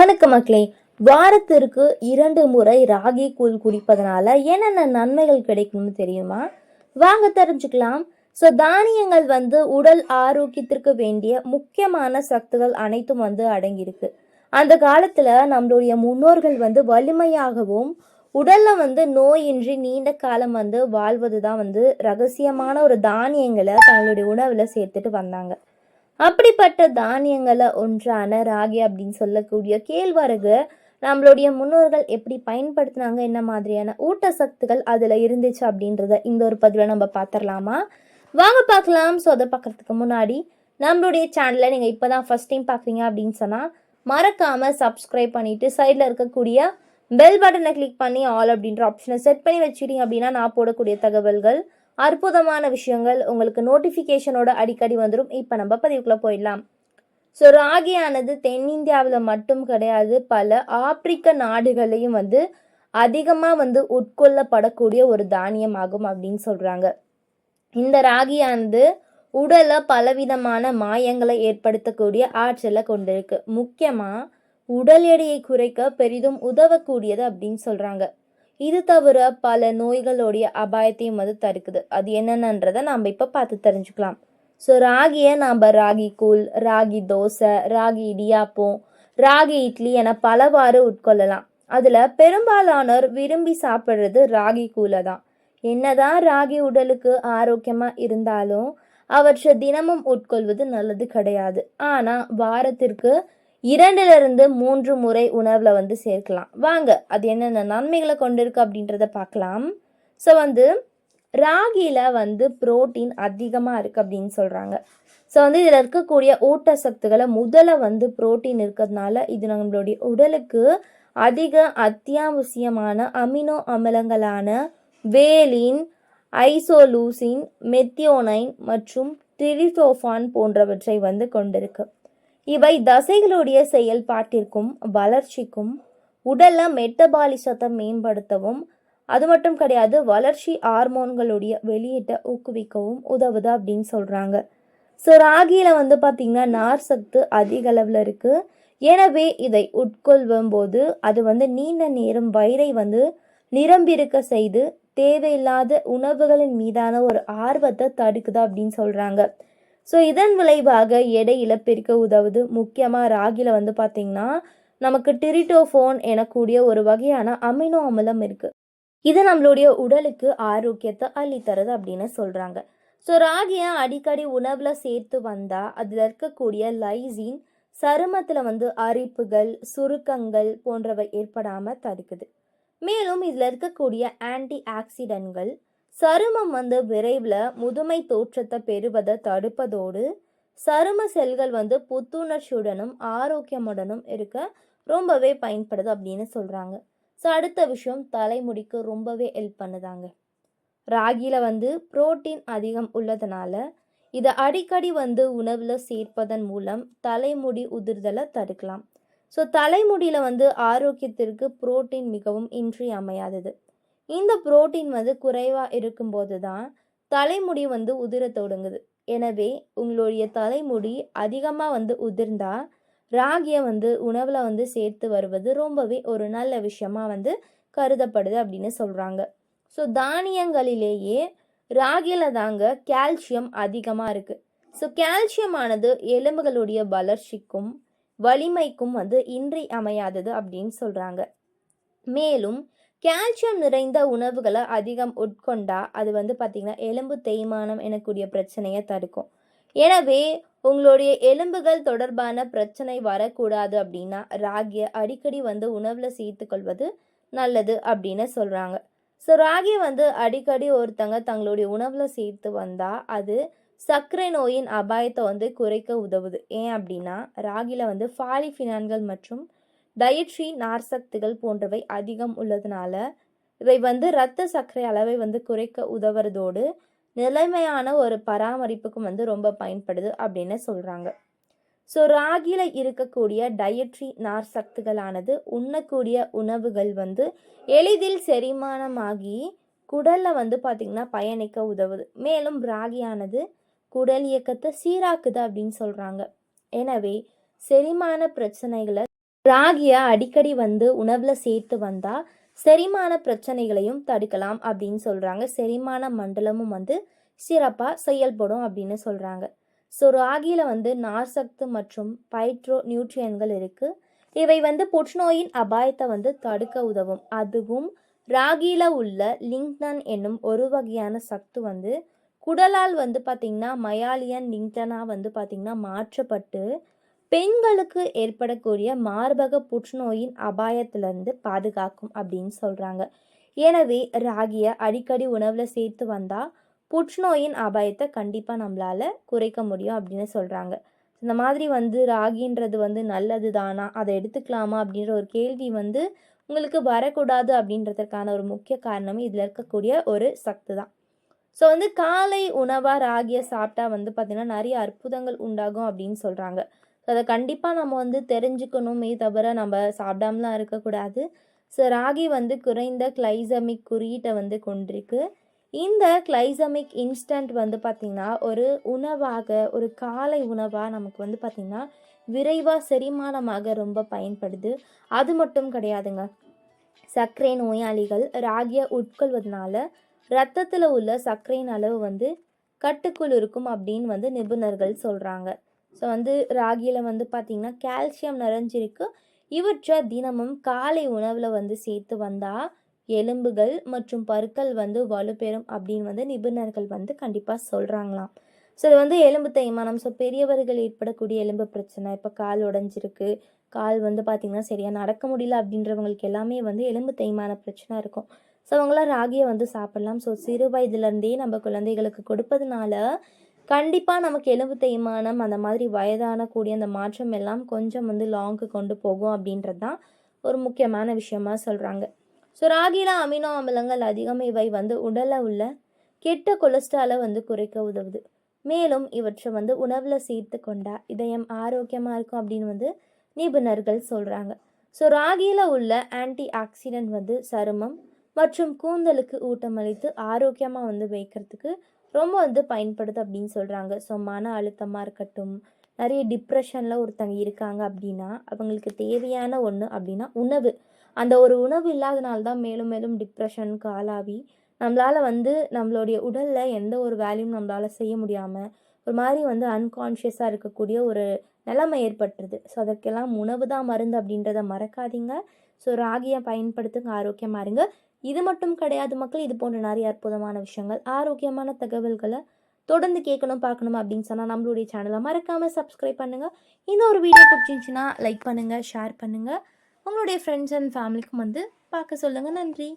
வணக்கம் மக்களே வாரத்திற்கு இரண்டு முறை ராகி கூழ் குடிப்பதனால என்னென்ன நன்மைகள் கிடைக்கும்னு தெரியுமா? வாங்க தெரிஞ்சுக்கலாம். ஸோ தானியங்கள் வந்து உடல் ஆரோக்கியத்திற்கு வேண்டிய முக்கியமான சத்துகள் அனைத்தும் வந்து அடங்கியிருக்கு. அந்த காலத்தில் நம்மளுடைய முன்னோர்கள் வந்து வலிமையாகவும் உடலில் வந்து நோயின்றி நீண்ட காலம் வந்து வாழ்வது தான் வந்து ரகசியமான ஒரு தானியங்களை தங்களுடைய உணவில் சேர்த்துட்டு வந்தாங்க. அப்படிப்பட்ட தானியங்களை ஒன்றான ராகி அப்படின்னு சொல்லக்கூடிய கேழ்வரகு நம்மளுடைய முன்னோர்கள் எப்படி பயன்படுத்தினாங்க என்ன மாதிரியான ஊட்டச்சத்துக்கள் அதில் இருந்துச்சு அப்படின்றத இந்த ஒரு பதிவில் நம்ம பார்த்துடலாமா வாங்க பார்க்கலாம் ஸோ அதை பார்க்குறதுக்கு முன்னாடி நம்மளுடைய சேனலை நீங்கள் இப்போ தான் ஃபஸ்ட் டைம் பார்க்குறீங்க அப்படின்னு சொன்னால் மறக்காமல் சப்ஸ்கிரைப் பண்ணிவிட்டு சைடில் இருக்கக்கூடிய பெல் பட்டனை கிளிக் பண்ணி ஆல் அப்படின்ற ஆப்ஷனை செட் பண்ணி வச்சுட்டீங்க அப்படின்னா நான் போடக்கூடிய தகவல்கள் அற்புதமான விஷயங்கள் உங்களுக்கு நோட்டிஃபிகேஷனோட அடிக்கடி வந்துடும் இப்போ நம்ம பதிவுக்குள்ளே போயிடலாம். ஸோ ராகியானது தென்னிந்தியாவில் மட்டும் கிடையாது. பல ஆப்பிரிக்க நாடுகளையும் வந்து அதிகமாக வந்து உட்கொள்ளப்படக்கூடிய ஒரு தானியம் ஆகும் அப்படின்னு சொல்கிறாங்க இந்த ராகியானது உடலை பலவிதமான மாயங்களை ஏற்படுத்தக்கூடிய ஆற்றலை கொண்டிருக்கு. முக்கியமாக உடல் எடையை குறைக்க பெரிதும் உதவக்கூடியது அப்படின்னு சொல்கிறாங்க இது தவிர பல நோய்களுடைய அபாயத்தையும் வந்து தடுக்குது. அது என்னென்னன்றதை நாம் இப்போ பார்த்து தெரிஞ்சுக்கலாம். ஸோ ராகியை நாம் ராகி கூழ் ராகி தோசை ராகி இடியாப்பம் ராகி இட்லி என பலவாறு உட்கொள்ளலாம். அதில் பெரும்பாலானோர் விரும்பி சாப்பிட்றது ராகி கூழை தான். என்னதான் ராகி உடலுக்கு ஆரோக்கியமாக இருந்தாலும் அவற்றை தினமும் உட்கொள்வது நல்லது கிடையாது. ஆனால் வாரத்திற்கு இரண்டிலிருந்து மூன்று முறை உணவில் வந்து சேர்க்கலாம். வாங்க அது என்னென்ன நன்மைகளை கொண்டிருக்கு அப்படின்றத பார்க்கலாம். ஸோ வந்து ராகியில் வந்து புரோட்டீன் அதிகமாக இருக்குது அப்படின்னு சொல்கிறாங்க ஸோ வந்து இதில் இருக்கக்கூடிய ஊட்டச்சத்துக்களை முதல்ல வந்து புரோட்டீன் இருக்கிறதுனால இது நம்மளுடைய உடலுக்கு அதிக அத்தியாவசியமான அமினோ அமிலங்களான வேலின் ஐசோலூசின் மெத்தியோனைன் மற்றும் டிரிசோஃபான் போன்றவற்றை வந்து கொண்டிருக்கு. இவை தசைகளுடைய செயல்பாட்டிற்கும் வளர்ச்சிக்கும் உடல்ல மெட்டபாலிசத்தை மேம்படுத்தவும் அது மட்டும் கிடையாது வளர்ச்சி ஹார்மோன்களுடைய வெளியீட்டை ஊக்குவிக்கவும் உதவுது அப்படின்னு சொல்கிறாங்க ஸோ ராகியில் வந்து பார்த்திங்கன்னா நார் சத்து அதிக அளவில் இருக்குது எனவே இதை உட்கொள்ளும் போது அது வந்து நீண்ட நேரம் வயிறை வந்து நிரம்பியிருக்க செய்து தேவையில்லாத உணவுகளின் மீதான ஒரு ஆர்வத்தை தடுக்குது அப்படின்னு சொல்கிறாங்க ஸோ இதன் விளைவாக எடை இழப்பிற்கு உதவுது. முக்கியமாக ராகியில் வந்து பார்த்திங்கன்னா நமக்கு டிரிட்டோஃபோன் எனக்கூடிய ஒரு வகையான அமினோ அமிலம் இருக்குது இது நம்மளுடைய உடலுக்கு ஆரோக்கியத்தை அள்ளித்தருது அப்படின்னு சொல்கிறாங்க ஸோ ராகியை அடிக்கடி உணவில் சேர்த்து வந்தால் அதில் இருக்கக்கூடிய லைசின் சருமத்தில் வந்து அரிப்புகள் சுருக்கங்கள் போன்றவை ஏற்படாமல் தடுக்குது. மேலும் இதில் இருக்கக்கூடிய ஆன்டி ஆக்சிடென்ட்கள் சருமம் வந்து விரைவில் முதுமை தோற்றத்தை பெறுவதை தடுப்பதோடு சரும செல்கள் வந்து புத்துணர்ச்சியுடனும் ஆரோக்கியமுடனும் இருக்க ரொம்பவே பயன்படுது அப்படின்னு சொல்கிறாங்க ஸோ அடுத்த விஷயம் தலைமுடிக்கு ரொம்பவே ஹெல்ப் பண்ணுதாங்க. ராகியில் வந்து புரோட்டீன் அதிகம் உள்ளதுனால இதை அடிக்கடி வந்து உணவில் சேர்ப்பதன் மூலம் தலைமுடி உதிர்தலை தடுக்கலாம். ஸோ தலைமுடியில் வந்து ஆரோக்கியத்திற்கு புரோட்டீன் மிகவும் இன்றியமையாதது. இந்த புரோட்டீன் வந்து குறைவாக இருக்கும்போது தான் தலைமுடி வந்து உதிர தொடங்குது. எனவே உங்களுடைய தலைமுடி அதிகமாக வந்து உதிர்ந்தா ராகியை வந்து உணவில் வந்து சேர்த்து வருவது ரொம்பவே ஒரு நல்ல விஷயமா வந்து கருதப்படுது அப்படின்னு சொல்கிறாங்க ஸோ தானியங்களிலேயே ராகியில் தாங்க கால்சியம் அதிகமாக இருக்குது ஸோ கால்சியம் ஆனது எலும்புகளுடைய வளர்ச்சிக்கும் வலிமைக்கும் வந்து இன்றி அமையாதது அப்படின்னு சொல்கிறாங்க மேலும் கால்சியம் நிறைந்த உணவுகளை அதிகம் உட்கொண்டா அது வந்து பார்த்திங்கன்னா எலும்பு தேய்மானம் எனக்கூடிய பிரச்சனையை தடுக்கும். எனவே உங்களுடைய எலும்புகள் தொடர்பான பிரச்சனை வரக்கூடாது அப்படின்னா ராகியை அடிக்கடி வந்து உணவில் சேர்த்துக்கொள்வது நல்லது அப்படின்னு சொல்கிறாங்க ஸோ ராகி வந்து அடிக்கடி ஒருத்தங்க தங்களுடைய உணவில் சேர்த்து வந்தால் அது சர்க்கரை நோயின் அபாயத்தை வந்து குறைக்க உதவுது. ஏன் அப்படின்னா ராகியில் வந்து ஃபாலிஃபினான்கள் மற்றும் டயட்ரி நார்சத்துகள் போன்றவை அதிகம் உள்ளதுனால இவை வந்து இரத்த சர்க்கரை அளவை வந்து குறைக்க உதவுறதோடு நிலைமையான ஒரு பராமரிப்புக்கும் வந்து ரொம்ப பயன்படுது அப்படின்னு சொல்கிறாங்க ஸோ ராகியில் இருக்கக்கூடிய டயட்ரி நார் சத்துகளானது உண்ணக்கூடிய உணவுகள் வந்து எளிதில் செரிமானமாகி குடலில் வந்து பார்த்திங்கன்னா பயணிக்க உதவுது. மேலும் ராகியானது குடல் இயக்கத்தை சீராக்குது அப்படின்னு சொல்கிறாங்க எனவே செரிமான பிரச்சனைகளை ராகியை அடிக்கடி வந்து உணவில் சேர்த்து வந்தால் செரிமான பிரச்சனைகளையும் தடுக்கலாம் அப்படின்னு சொல்கிறாங்க செரிமான மண்டலமும் வந்து சிறப்பாக செயல்படும் அப்படின்னு சொல்கிறாங்க ஸோ ராகியில் வந்து நார்சத்து மற்றும் பைட்ரோ நியூட்ரியன்கள் இருக்குது இவை வந்து புற்றுநோயின் அபாயத்தை வந்து தடுக்க உதவும். அதுவும் ராகியில் உள்ள லிங்க்டன் என்னும் ஒரு வகையான சத்து வந்து குடலால் வந்து பார்த்திங்கன்னா மயாலியன் லிங்க்டனாக வந்து பார்த்திங்கன்னா மாற்றப்பட்டு பெண்களுக்கு ஏற்படக்கூடிய மார்பக புற்றுநோயின் அபாயத்திலிருந்து பாதுகாக்கும் அப்படின்னு சொல்கிறாங்க எனவே ராகியை அடிக்கடி உணவில் சேர்த்து வந்தால் புற்றுநோயின் அபாயத்தை கண்டிப்பாக நம்மளால் குறைக்க முடியும் அப்படின்னு சொல்கிறாங்க இந்த மாதிரி வந்து ராகின்றது வந்து நல்லது தானா அதை எடுத்துக்கலாமா அப்படின்ற ஒரு கேள்வி வந்து உங்களுக்கு வரக்கூடாது அப்படின்றதுக்கான ஒரு முக்கிய காரணம் இதில் இருக்கக்கூடிய ஒரு சத்து தான் ஸோ வந்து காலை உணவாக ராகியை சாப்பிட்டா வந்து பார்த்திங்கன்னா நிறைய அற்புதங்கள் உண்டாகும் அப்படின்னு சொல்கிறாங்க அதை கண்டிப்பாக நம்ம வந்து தெரிஞ்சுக்கணுமே. தவிர நம்ம சாப்பிடாமலாம் இருக்கக்கூடாது. ஸோ ராகி வந்து குறைந்த கிளைசமிக் குறியீட்டை வந்து கொண்டிருக்கு. இந்த கிளைசமிக் இன்ஸ்டன்ட் வந்து பார்த்திங்கன்னா ஒரு உணவாக ஒரு காலை உணவாக நமக்கு வந்து பார்த்திங்கன்னா விரைவாக செரிமானமாக ரொம்ப பயன்படுது. அது மட்டும் கிடையாதுங்க. சர்க்கரை நோயாளிகள் ராகியை உட்கொள்வதனால ரத்தத்தில் உள்ள சர்க்கரையின் அளவு வந்து கட்டுக்குள் இருக்கும் அப்படின்னு வந்து நிபுணர்கள் சொல்கிறாங்க ஸோ வந்து ராகியில் வந்து பார்த்திங்கன்னா கால்சியம் நிறைஞ்சிருக்கு. இவற்றை தினமும் காலை உணவில் வந்து சேர்த்து வந்தால் எலும்புகள் மற்றும் பருக்கள் வந்து வலுப்பெறும் அப்படின்னு வந்து நிபுணர்கள் வந்து கண்டிப்பாக சொல்கிறாங்களாம் ஸோ இது வந்து எலும்பு தேய்மானம். ஸோ பெரியவர்கள் ஏற்படக்கூடிய எலும்பு பிரச்சனை. இப்போ கால் உடஞ்சிருக்கு. கால் வந்து பார்த்திங்கன்னா சரியாக நடக்க முடியல அப்படின்றவங்களுக்கு எல்லாமே வந்து எலும்பு தேய்மான பிரச்சனை இருக்கும். ஸோ அவங்களாம் ராகியை வந்து சாப்பிட்லாம். ஸோ சிறு வயதுலேருந்தே நம்ம குழந்தைகளுக்கு கொடுப்பதுனால கண்டிப்பாக நமக்கு எலும்பு தேய்மானம் அந்த மாதிரி வயதான கூடிய அந்த மாற்றம் எல்லாம் கொஞ்சம் வந்து லாங்க்கு கொண்டு போகும் அப்படின்றது தான் ஒரு முக்கியமான விஷயமா சொல்கிறாங்க ஸோ ராகியில் அமினோ அமிலங்கள் அதிகம் இவை வந்து உடலில் உள்ள கெட்ட கொலஸ்ட்ராலை வந்து குறைக்க உதவுது. மேலும் இவற்றை வந்து உணவில் சேர்த்து கொண்டா இதயம் ஆரோக்கியமாக இருக்கும் அப்படின்னு வந்து நிபுணர்கள் சொல்கிறாங்க ஸோ ராகியில் உள்ள ஆன்டி ஆக்சிடென்ட் வந்து சருமம் மற்றும் கூந்தலுக்கு ஊட்டமளித்து ஆரோக்கியமாக வந்து வைக்கிறதுக்கு ரொம்ப வந்து பயன்படுது அப்படின்னு சொல்கிறாங்க ஸோ மன அழுத்தமாக இருக்கட்டும் நிறைய டிப்ரெஷனில் ஒருத்தங்க இருக்காங்க அப்படின்னா அவங்களுக்கு தேவையான ஒன்று அப்படின்னா உணவு. அந்த ஒரு உணவு இல்லாதனால தான் மேலும் மேலும் டிப்ரெஷனுக்கு ஆளாகி நம்மளால் வந்து நம்மளுடைய உடலில் எந்த ஒரு வேலையும் நம்மளால் செய்ய முடியாமல் ஒரு மாதிரி வந்து அன்கான்ஷியஸாக இருக்கக்கூடிய ஒரு நிலைமை ஏற்பட்டுருது. ஸோ அதற்கெல்லாம் உணவு தான் மருந்து அப்படின்றத மறக்காதீங்க. ஸோ ராகியை பயன்படுத்துங்க ஆரோக்கியமாக இருங்க. இது மட்டும் கிடையாது மக்கள் இது போன்ற நிறைய அற்புதமான விஷயங்கள் ஆரோக்கியமான தகவல்களை தொடர்ந்து கேட்கணும் பார்க்கணும் அப்படின்னு சொன்னால் நம்மளுடைய சேனலை மறக்காமல் சப்ஸ்கிரைப் பண்ணுங்கள் இந்த ஒரு வீடியோ பிடிச்சிருந்துச்சின்னா லைக் பண்ணுங்கள் ஷேர் பண்ணுங்கள் உங்களுடைய ஃப்ரெண்ட்ஸ் அண்ட் ஃபேமிலிக்கும் வந்து பார்க்க சொல்லுங்கள் நன்றி.